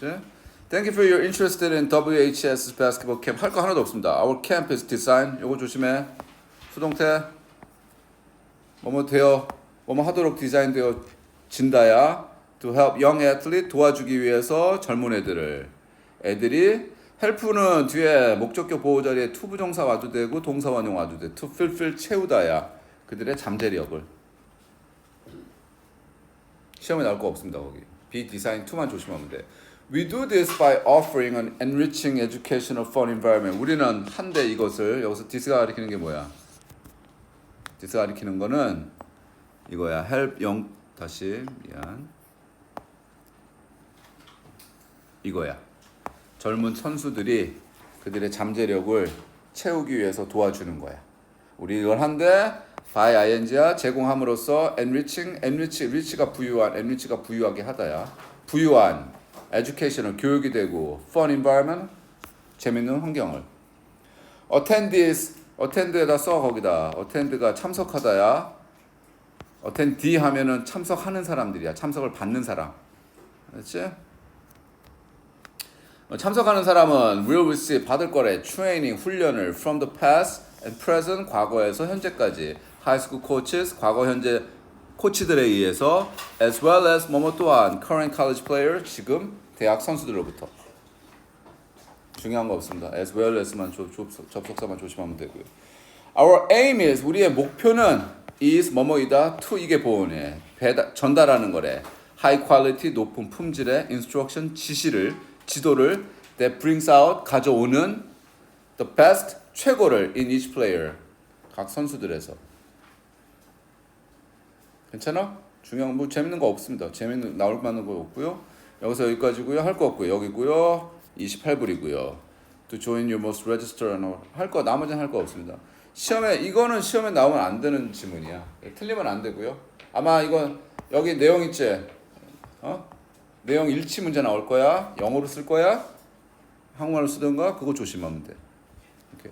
그치? Thank you for your interest in WHS basketball camp. 할 거 하나도 없습니다. Our camp is design. 요거 조심해. 수동태. 뭐뭐 되어 뭐뭐 하도록 디자인되어 진다야. To help young athlete 도와주기 위해서 젊은 애들을 애들이 헬프는 뒤에 목적격 보호 자리에 to 부정사 와도 되고 동사 원형 와도 돼. To fulfill 채우다야. 그들의 잠재력을 시험에 나올 거 없습니다 거기. be design to만 조심하면 돼. We do this by offering an enriching educational fun environment. 우리는 한데 이것을 여기서 this가 가리키는 게 뭐야? this가 가리키는 거는 이거야. help 영 다시 미안. 이거야. 젊은 선수들이 그들의 잠재력을 채우기 위해서 도와주는 거야. 우리 이걸 한데 by ing야 제공함으로써 enriching enrich enrich가 부유한 enrich가 부유하게 하다야. 부유한 educational 교육이 되고 fun environment 재밌는 환경을 attend this attend에다 써 거기다 attend가 참석하다야. attend 하면은 참석하는 사람들이야. 참석을 받는 사람. 그렇지? 어, 참석하는 사람은 will receive 받을 거래 트레이닝 훈련을 from the past and present 과거에서 현재까지 high school coaches 과거 현재 코치들에 의해서 as well as 뭐뭐 또한 current college player 지금 대학 선수들로부터 중요한 거 없습니다. as well as만 조, 조, 접속사만 조심하면 되고요. Our aim is 우리의 목표는 is 뭐뭐이다 to 이게 보온에 배달 전달하는 거래. high quality 높은 품질의 instruction 지시를 지도를 that brings out 가져오는 the best 최고를 in each player 각 선수들에서 괜찮아? 중요한 뭐 재밌는 거 없습니다. 재밌는 나올 만한 거 없고요. 여기서 여기까지고요. 할 거 없고요. 여기고요. 28불이고요. To join your most register 할거 나머지는 할 거 없습니다. 시험에 이거는 시험에 나오면 안 되는 지문이야. 틀리면 안 되고요. 아마 이건 여기 내용 있지? 어? 내용 일치 문제 나올 거야. 영어로 쓸 거야. 한국말로 쓰던가 그거 조심하면 돼. 이렇게.